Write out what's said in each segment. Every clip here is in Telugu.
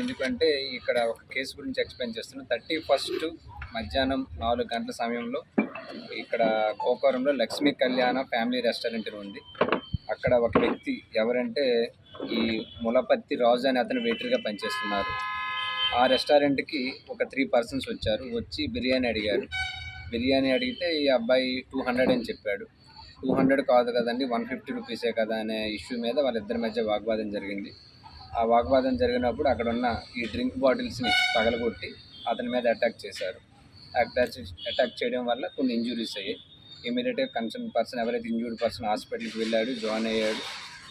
ఎందుకంటే ఇక్కడ ఒక కేసు గురించి ఎక్స్ప్లెయిన్ చేస్తున్నాను థర్టీ ఫస్ట్ మధ్యాహ్నం నాలుగు గంటల సమయంలో ఇక్కడ గోకవరంలో లక్ష్మీ కళ్యాణ ఫ్యామిలీ రెస్టారెంట్ ఉంది. అక్కడ ఒక వ్యక్తి ఎవరంటే ఈ ములపత్తి రాజు అని అతను వెయిటర్గా పనిచేస్తున్నారు. ఆ రెస్టారెంట్కి ఒక త్రీ పర్సన్స్ వచ్చారు. వచ్చి బిర్యానీ అడిగారు. బిర్యానీ అడిగితే ఈ అబ్బాయి టూ హండ్రెడ్ అని చెప్పాడు. టూ హండ్రెడ్ కాదు కదండి వన్ ఫిఫ్టీ రూపీసే కదా అనే ఇష్యూ మీద వాళ్ళిద్దరి మధ్య వాగ్వాదం జరిగింది. ఆ వాగ్వాదం జరిగినప్పుడు అక్కడ ఉన్న ఈ డ్రింక్ బాటిల్స్ని పగలగొట్టి అతని మీద అటాక్ చేశారు. అటాక్ అటాక్ చేయడం వల్ల కొన్ని ఇంజురీస్ అయ్యాయి. ఇమీడియట్గా కన్సర్న్ పర్సన్ ఎవరైతే ఇంజూర్డ్ పర్సన్ హాస్పిటల్కి వెళ్ళాడు జాయిన్ అయ్యాడు.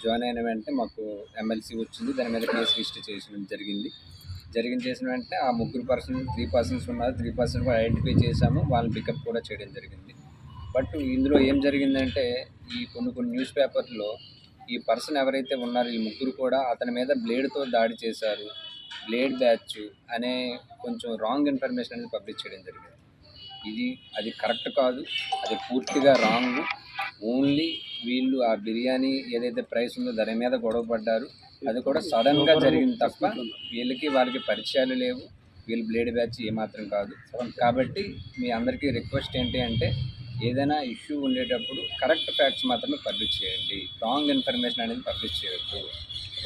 జాయిన్ అయిన వెంటనే మాకు ఎమ్మెల్సీ వచ్చింది. దాని మీద కేసు రిజిస్టర్ చేయడం జరిగింది. జరిగిన చేసిన వెంటనే ఆ ముగ్గురు పర్సన్ త్రీ పర్సన్స్ ఉన్నారు. త్రీ పర్సన్ కూడా ఐడెంటిఫై చేశాము. వాళ్ళని పికప్ కూడా చేయడం జరిగింది. బట్ ఇందులో ఏం జరిగిందంటే ఈ కొన్ని కొన్ని న్యూస్ పేపర్లో ఈ పర్సన్ ఎవరైతే ఉన్నారో ఈ ముగ్గురు కూడా అతని మీద బ్లేడ్తో దాడి చేశారు. బ్లేడ్ బ్యాచ్ అనే కొంచెం రాంగ్ ఇన్ఫర్మేషన్ అనేది పబ్లిష్ చేయడం జరిగింది. ఇది అది కరెక్ట్ కాదు అది పూర్తిగా రాంగ్. ఓన్లీ వీళ్ళు ఆ బిర్యానీ ఏదైతే ప్రైస్ ఉందో దాని మీద గొడవ పడ్డారు. అది కూడా సడన్గా జరిగింది తప్ప వీళ్ళకి వాళ్ళకి పరిచయాలు లేవు. వీళ్ళు బ్లేడ్ బ్యాచ్ ఏమాత్రం కాదు. కాబట్టి మీ అందరికీ రిక్వెస్ట్ ఏంటి అంటే ఏదైనా ఇష్యూ ఉండేటప్పుడు కరెక్ట్ ఫ్యాక్ట్స్ మాత్రమే పబ్లిష్ చేయండి. రాంగ్ ఇన్ఫర్మేషన్ అనేది పబ్లిష్ చేయొద్దు.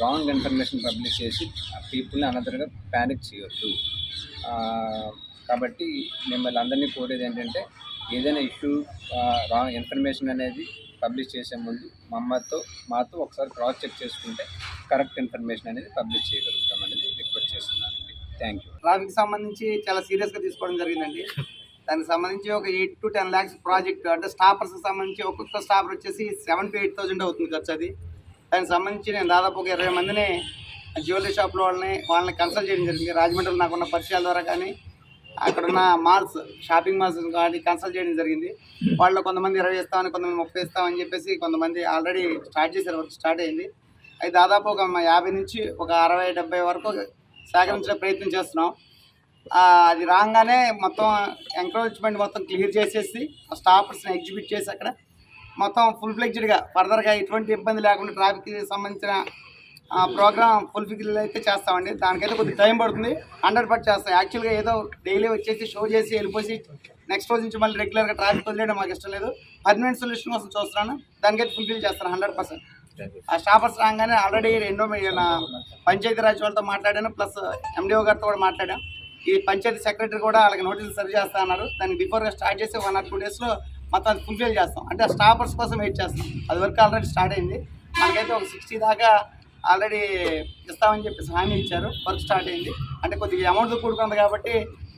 రాంగ్ ఇన్ఫర్మేషన్ పబ్లిష్ చేసి పీపుల్ని అనంతరంగా ప్యానిక్ చేయొద్దు. కాబట్టి మిమ్మల్ని అందరినీ కోరేది ఏంటంటే ఏదైనా ఇష్యూ రాంగ్ ఇన్ఫర్మేషన్ అనేది పబ్లిష్ చేసే ముందు మమ్మతో మాతో ఒకసారి క్రాస్ చెక్ చేసుకుంటే కరెక్ట్ ఇన్ఫర్మేషన్ అనేది పబ్లిష్ చేయగలుగుతాం అనేది రిక్వెస్ట్ చేస్తున్నానండి. Thank you. ట్రాఫిక్ సంబంధించి చాలా సీరియస్గా తీసుకోవడం జరిగిందండి. దానికి సంబంధించి ఒక eight to ten lakhs project అంటే స్టాపర్స్కి సంబంధించి ఒక్కొక్క స్టాపర్ వచ్చేసి సెవెన్ టు ఎయిట్ థౌజండ్ అవుతుంది ఖర్చు అది. దానికి సంబంధించి నేను దాదాపు ఒక ఇరవై మందిని జ్యువెలరీ షాప్లో వాళ్ళని వాళ్ళని కన్సల్ట్ చేయడం జరిగింది. రాజమండ్రిలో నాకున్న పరిచయాల ద్వారా కానీ అక్కడున్న మాల్స్ షాపింగ్ మాల్స్ కానీ కన్సల్ట్ చేయడం జరిగింది. వాళ్ళు కొంతమంది ఇరవై ఇస్తామని కొంతమంది ముప్పై ఇస్తామని చెప్పేసి కొంతమంది ఆల్రెడీ స్టార్ట్ చేశారు వరకు స్టార్ట్ అయింది. అది దాదాపు ఒక యాభై నుంచి ఒక అరవై డెబ్బై వరకు సేకరించే ప్రయత్నం చేస్తున్నాం. అది రాగానే మొత్తం ఎంకరేజ్మెంట్ మొత్తం క్లియర్ చేసేసి ఆ స్టాఫర్స్ని ఎగ్జిబిట్ చేసి అక్కడ మొత్తం ఫుల్ ఫ్లెక్జ్డ్గా ఫర్దర్గా ఎటువంటి ఇబ్బంది లేకుండా ట్రాఫిక్కి సంబంధించిన ప్రోగ్రామ్ ఫుల్ ఫిగిల్ అయితే చేస్తామండి. దానికైతే కొద్దిగా టైం పడుతుంది. హండ్రెడ్ పర్సెంట్ చేస్తాం. యాక్చువల్గా ఏదో డైలీ వచ్చేసి షో చేసి వెళ్ళిపోసి నెక్స్ట్ రోజు నుంచి మళ్ళీ రెగ్యులర్గా ట్రాఫిక్ వదిలేయడం మాకు ఇష్టం లేదు. పర్మనెంట్ సొల్యూషన్ కోసం చూస్తున్నాను. దానికైతే ఫుల్ఫిల్ చేస్తాను హండ్రెడ్ పర్సెంట్ ఆ స్టాఫర్స్ రాగానే ఆల్రెడీ ఎన్నో మీ- నా పంచాయతీ రాజ్ వాళ్ళతో మాట్లాడాను. ప్లస్ ఎండిఓ గారితో కూడా మాట్లాడాం ఈ పంచాయతీ సెక్రటరీ కూడా వాళ్ళకి నోటీసులు సర్వ్ చేస్తా అన్నారు. దాన్ని బిఫోర్గా స్టార్ట్ చేసి వన్ ఆర్ టూ డేస్లో మొత్తం అది ఫుల్ఫిల్ చేస్తాం. అంటే ఆ స్టాఫర్స్ కోసం వెయిట్ చేస్తాం. అది వరకు ఆల్రెడీ స్టార్ట్ అయింది. మనకైతే ఒక సిక్స్టీ దాకా ఆల్రెడీ ఇస్తామని చెప్పేసి హామీ ఇచ్చారు. వర్క్ స్టార్ట్ అయింది. అంటే కొద్దిగా అమౌంట్ కూడుకుంది కాబట్టి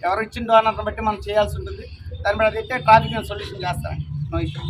ఎవరు ఇచ్చిన డోనర్ని బట్టి మనం చేయాల్సి ఉంటుంది. దాని బట్టి అదైతే ట్రాఫిక్ సొల్యూషన్ చేస్తాను నో ఇష్యూ